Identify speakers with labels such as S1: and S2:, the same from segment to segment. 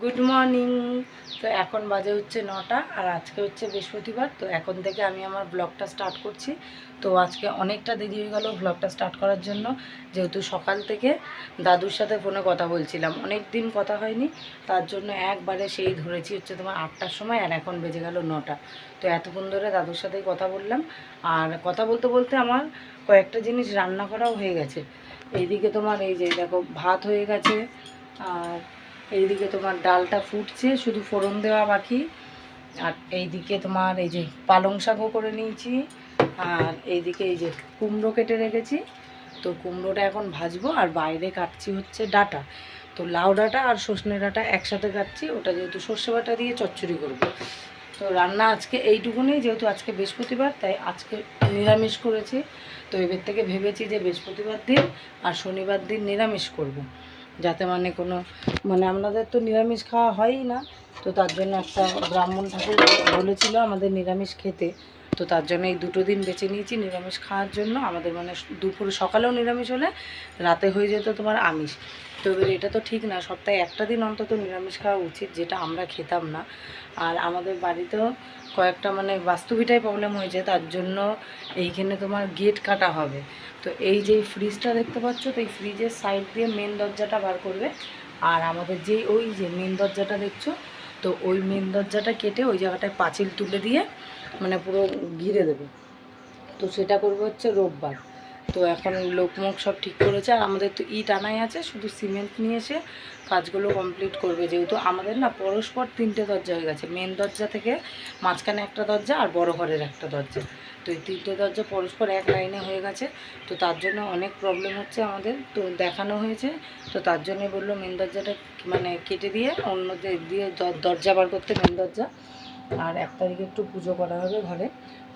S1: Good morning তো এখন বাজে হচ্ছে নটা আর আজকে হচ্ছে বৃহস্পতিবার, তো এখন থেকে আমি আমার ব্লগটা স্টার্ট করছি। তো আজকে অনেকটা দেরি হয়ে গেল ব্লগটা স্টার্ট করার জন্য। যেহেতু সকাল থেকে দাদুর সাথে ফোনে কথা বলছিলাম, অনেক দিন কথা হয়নি, তার জন্য একবারে সেই ধরেছি হচ্ছে তোমার আটটার সময় আর এখন বেজে গেল নটা। তো এতক্ষণ ধরে দাদুর সাথেই কথা বললাম। আর কথা বলতে বলতে আমার কয়েকটা জিনিস রান্না করাও হয়ে গেছে। এইদিকে তোমার এই যে দেখো, ভাত হয়ে গেছে, আর এইদিকে তোমার ডালটা ফুটছে, শুধু ফোড়ন দেওয়া বাকি। আর এইদিকে তোমার এই যে পালং শাকও করে নিয়েছি। আর এইদিকে এই যে কুমড়ো কেটে রেখেছি। তো কুমড়োটা এখন ভাজবো, আর বাইরে কাটছি হচ্ছে ডাটা। তো লাউ ডাঁটা আর সর্ষে ডাঁটা একসাথে কাটছি, ওটা যেহেতু সর্ষে বাটা দিয়ে চচ্চড়ি করব। তো রান্না আজকে এইটুকুনি, যেহেতু আজকে বৃহস্পতিবার, তাই আজকে নিরামিষ করেছি। তো এবার থেকে ভেবেছি যে বৃহস্পতিবার দিন আর শনিবার দিন নিরামিষ করব। যাতে মানে কোনো মানে আমাদের তো নিরামিষ খাওয়া হয়ই না, তো তার জন্য একটা ব্রাহ্মণ ঠাকুর বলেছিল আমাদের নিরামিষ খেতে। তো তার জন্য এই দুটো দিন বেছে নিয়েছি নিরামিষ খাওয়ার জন্য। আমাদের মানে দুপুর সকালেও নিরামিষ হলে, রাতে হয়ে যেত তোমার আমিষ। তো এবার এটা তো ঠিক না, সপ্তাহে একটা দিন অন্তত নিরামিষ খাওয়া উচিত, যেটা আমরা খেতাম না। আর আমাদের বাড়িতেও কয়েকটা মানে বাস্তুবিটাই প্রবলেম হয়েছে, তার জন্য এইখানে তোমার গেট কাটা হবে। তো এই যে ফ্রিজটা দেখতে পাচ্ছ, তো এই ফ্রিজের সাইড দিয়ে মেন দরজাটা বার করবে। আর আমাদের যেই ওই যে মেন দরজাটা দেখছ, তো ওই মেন দরজাটা কেটে ওই জায়গাটায় পাঁচিল তুলে দিয়ে মানে পুরো ঘিরে দেবে। তো সেটা করবে হচ্ছে রোববার। তো এখন লোকমুখ সব ঠিক করেছে, আর আমাদের তো ইট আনাই আছে, শুধু সিমেন্ট নিয়ে এসে কাজগুলো কমপ্লিট করবে। যেহেতু আমাদের না পরস্পর তিনটে দরজা হয়ে গেছে মেন দরজা থেকে মাঝখানে একটা দরজা আর বড় ঘরের একটা দরজা। তো এই তিনটে দরজা পরস্পর এক লাইনে হয়ে গেছে, তো তার জন্য অনেক প্রবলেম হচ্ছে আমাদের। তো দেখানো হয়েছে, তো তার জন্য বলল মেন দরজাটা মানে কেটে দিয়ে অন্য দিক দিয়ে দরজা বার করতে মেন দরজা। আর এক তারিখে একটু পুজো করা হবে ঘরে।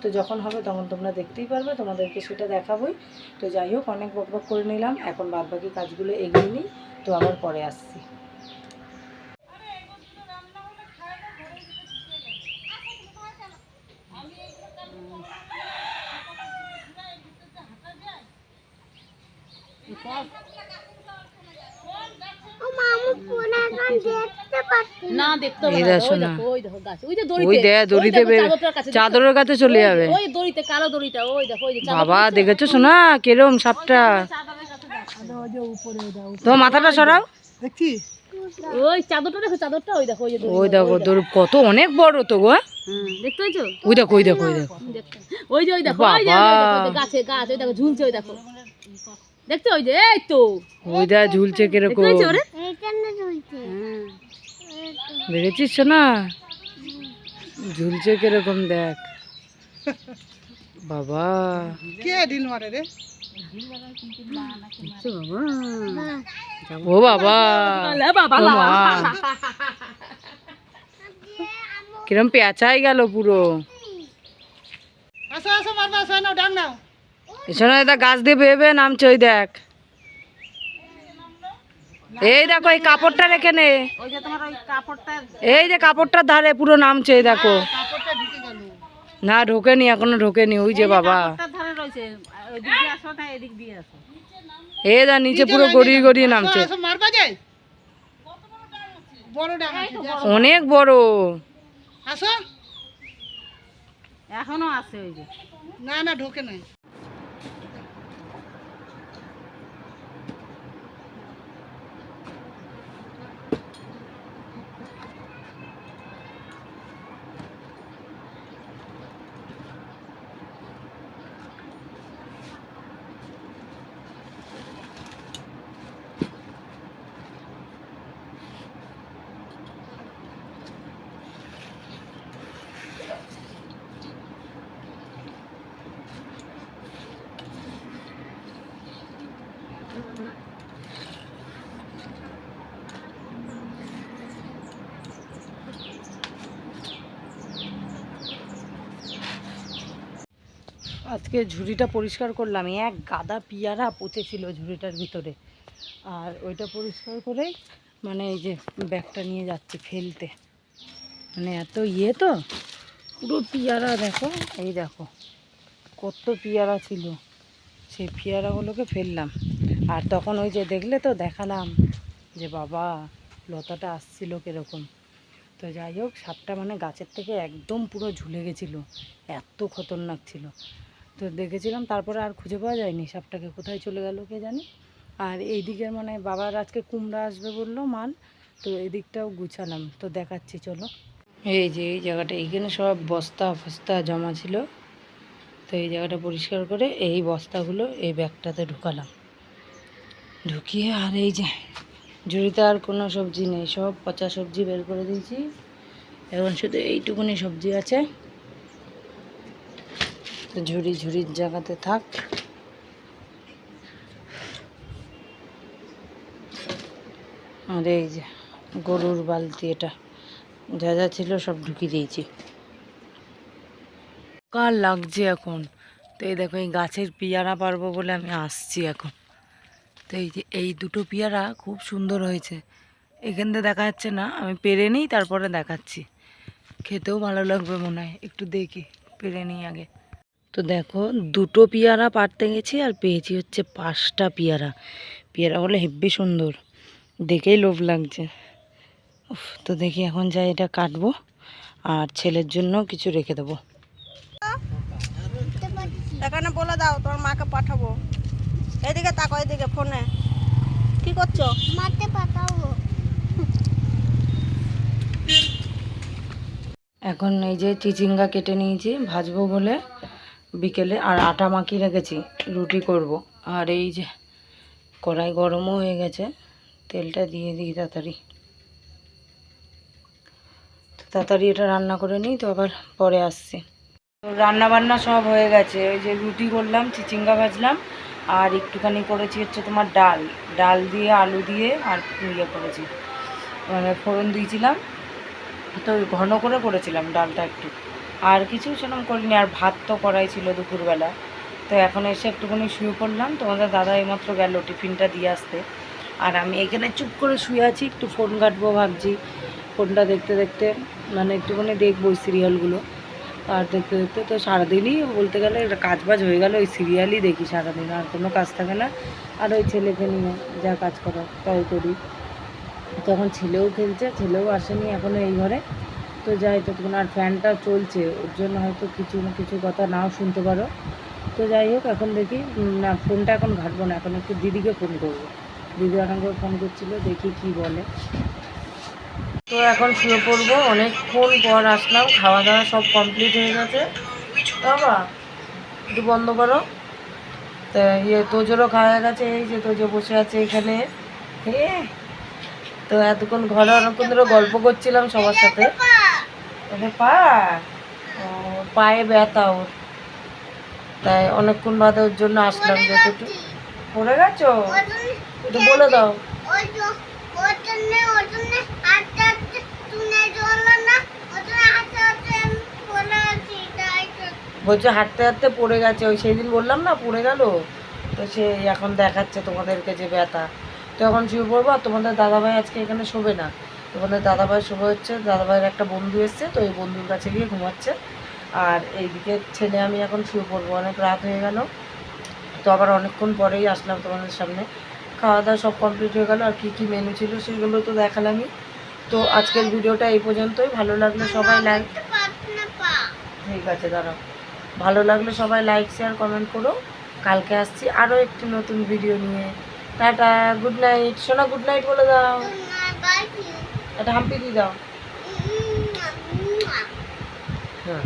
S1: তো যখন হবে তখন তোমরা দেখতেই পারবে তোমাদেরকে সেটা দেখাবোই। তো যাই হোক অনেক বকবক করে নিলাম এখন বাদবাকি কাজগুলো এগিয়ে নিই। তো আবার পরে আসছি।
S2: না দেখতে
S1: এই
S2: হবে না,
S1: দেখো
S2: ওই দেখো গাছ ওই যে দড়িতে
S1: দে দড়িতে
S2: ওই দেখো
S1: বের
S2: চাদরটার কাছে,
S1: চাদরের কাছে চলে যাবে
S2: ওই দড়িতে কালো দড়িটা ওই দেখো ওই
S1: বাবা দেখেছ শোনা কিরম সাপটা
S2: দেখো। দেখো।
S1: তোমার মাথাটা সরাও
S2: ওই চাদরটা দেখো চাদরটা ওই দেখো ওই
S1: দেখো তোর কত অনেক বড় তো গো
S2: হুম, দেখতে
S1: ওই দেখো ওই দেখো ওই দেখো
S2: ওই যে ওই দেখো ওই যে ওই দেখো, ওই যে গাছে গাছ ওই দেখো ঝুলছে ওই দেখো দেখছ ওই যে এই তো
S1: ওই দেখ ঝুলছে
S2: দেখতে
S1: কীরকম
S2: ওরে
S1: দেখেছিস না ঝুলছে কীরকম দেখ। বাবা।
S2: দেখছ বাবা।
S1: ও বাবা।
S2: লে বাবা
S1: মা। কিরম পেঁচাই গেল পুরো। এসো না এটা গাছ দিয়ে বেয়ে বেয়ে নামছে ওই দেখ। এই দেখো এই কাপড়টা রেখে নে।
S2: ওই যে তোমার কাপড়টা
S1: এই যে কাপড়টার ধারে পুরো নামছে এই দেখো। না ঢোকেনি এখনও ঢোকেনি ওই যে বাবা।
S2: না
S1: এ দা নিচে পুরো গড়িয়ে গড়িয়ে নামছে। অনেক বড়।
S2: এখনও আছে ওই যে।
S1: আজকে ঝুড়িটা পরিষ্কার করলাম। এক গাদা পিয়ারা পচেছিল ঝুড়িটার ভিতরে। আর ওইটা পরিষ্কার করেই মানে এই যে ব্যাগটা নিয়ে যাচ্ছি ফেলতে। মানে এত ইয়ে তো, পুরো পিয়ারা দেখো, এই দেখো, কত পিয়ারা ছিল। সেই পিয়ারাগুলোকে ফেললাম। আর তখন ওই যে দেখলে তো দেখালাম যে বাবা, লতাটা আসছিল কীরকম। তো যাই হোক, সাপটা মানে গাছের থেকে একদম পুরো ঝুলে গেছিল। এত খতরনাক ছিল। তো দেখেছিলাম, তারপরে আর খুঁজে পাওয়া যায়নি সাপটাকে। কোথায় চলে গেল কে জানি? আর এই দিকের মানে বাবার আজকে কুমড়া আসবে বলল মাল, তো এদিকটাও গুছালাম। তো দেখাচ্ছি, চলো। এই যে, এই জায়গাটা, এইখানে সব বস্তা ফস্তা জমা ছিল। তো এই জায়গাটা পরিষ্কার করে এই বস্তাগুলো এই ব্যাগটাতে ঢুকালাম। ঢুকিয়ে আর এই যে, ঝুড়িতে আর কোনো সবজি নেই, সব পচা সবজি বের করে দিয়েছি। এখন শুধু এইটুকুনি সবজি আছে। ঝুড়ি ঝুড়ির জায়গাতে থাক। আর এই যে গরুর বালতি এটা, যা যা ছিল সব ঢুকিয়ে দিয়েছি। কার লাগছে এখন? তো এই দেখো, এই গাছের পেয়ারা পারব বলে আমি আসছি এখন। তো এই যে এই দুটো পেয়ারা খুব সুন্দর হয়েছে। এখান থেকে দেখা যাচ্ছে না, আমি পেরে নিই, তারপরে দেখাচ্ছি। খেতেও ভালো লাগবে মনে হয়, একটু দেখি, পেরে নিই আগে। তো দেখো দুটো পেয়ারা পারতে গেছি আর পেয়েছি হচ্ছে পাঁচটা পেয়ারা। পেয়ারা বলে হেব্বি সুন্দর দেখেই লোভ লাগছে। উফ, তো দেখি এখন যাই এটা কাটবো আর ছেলের জন্য কিছু রেখে দেবো।
S3: এখানে বলে দাও তোমার মাকে পাঠাবো। এদিকে তাকো এদিকে ফোনে। কি করছ? মাকে পাঠাবো।
S1: এখন এই যে চিচিঙ্গা কেটে নিয়েছি ভাজবো বলে। বিকেলে আর আটা মাখিয়ে রেখেছি, রুটি করব। আর এই যে কড়াই গরমও হয়ে গেছে, তেলটা দিয়ে দিই তাড়াতাড়ি। তো তাড়াতাড়ি এটা রান্না করে নিই, তো আবার পরে আসছি। তো রান্না বান্না সব হয়ে গেছে, ওই যে রুটি করলাম, চিচিঙ্গা ভাজলাম, আর একটুখানি করেছি হচ্ছে তোমার ডাল। ডাল দিয়ে, আলু দিয়ে আর ইয়ে করেছি মানে ফোড়ন দিয়েছিলাম। তো ঘন করে করেছিলাম ডালটা একটু। আর কিছু সেরকম করিনি, আর ভাত তো করাই ছিল দুপুরবেলা। তো এখন এসে একটুখানি শুয়ে পড়লাম, তোমাদের দাদা এইমাত্র গেল টিফিনটা দিয়ে আসতে। আর আমি এখানে চুপ করে শুয়ে আছি, একটু ফোন ঘাটবো ভাবছি ফোনটা দেখতে দেখতে মানে একটুখানি দেখব ওই সিরিয়ালগুলো আর দেখতে দেখতে তো সারাদিনই বলতে গেলে কাজ বাজ হয়ে গেল, ওই সিরিয়ালই দেখি সারাদিন, আর কোনো কাজ থাকে না। আর ওই ছেলেকে নিয়ে যা কাজ করা, তাই করি। তখন ছেলেও খেলছে, ছেলেও আসেনি এখনও এই ঘরে। তো যাই, ততক্ষণ আর ফ্যানটা চলছে, ওর জন্য হয়তো কিছু না কিছু কথা নাও শুনতে পারো। তো যাই হোক, এখন দেখি না, ফোনটা এখন ঘাটবো না, এখন একটু দিদিকে ফোন করব। দিদি করে ফোন করছিল, দেখি কি বলে। তো এখন শুয়ে পড়ব, অনেকক্ষণ পর আসলাম খাওয়া দাওয়া সব কমপ্লিট হয়ে গেছে। বাবা, একটু বন্ধ করো। তা ইয়ে তোজোরও খাওয়া গেছে, এই যে তোজো বসে আছে এখানে। হ্যাঁ তো এতক্ষণ ঘরে অনেকক্ষণ ধরে গল্প করছিলাম সবার সাথে। পা পায়ে ব্যথা ওর। তাই অনেকক্ষণ বাদে ওর জন্য আসলাম যেহেতু একটু পড়ে গেছো? একটু বলে দাও। বলছে হাঁটতে হাঁটতে পড়ে গেছে ওই সেই দিন বললাম না পড়ে গেল? তো সে এখন দেখাচ্ছে তোমাদেরকে যে ব্যথা। তো এখন শুয়ে পড়ব আর তোমাদের দাদাভাই আজকে এখানে শোবে না। তোমাদের দাদাভাই শোবে হচ্ছে। দাদাভাইয়ের একটা বন্ধু এসছে, তো এই বন্ধুর কাছে গিয়ে ঘুমাচ্ছে। আর এইদিকে ছেলে আমি এখন শুয়ে পড়ব, অনেক রাত হয়ে গেল। তো আবার অনেকক্ষণ পরেই আসলাম তোমাদের সামনে। খাওয়া দাওয়া সব কমপ্লিট হয়ে গেল, আর কী কী মেনু ছিল সেগুলো তো দেখালামই। তো আজকের ভিডিওটা এই পর্যন্তই। ভালো লাগলে সবাই লাইক ঠিক আছে, দাঁড়াও। ভালো লাগলে সবাই লাইক শেয়ার কমেন্ট করো। কালকে আসছি আরও একটি নতুন ভিডিও নিয়ে। টাটা গুড নাইট সোনা গুড নাইট বলে দাও। একটা হাম্পি দিয়ে দাও। হ্যাঁ।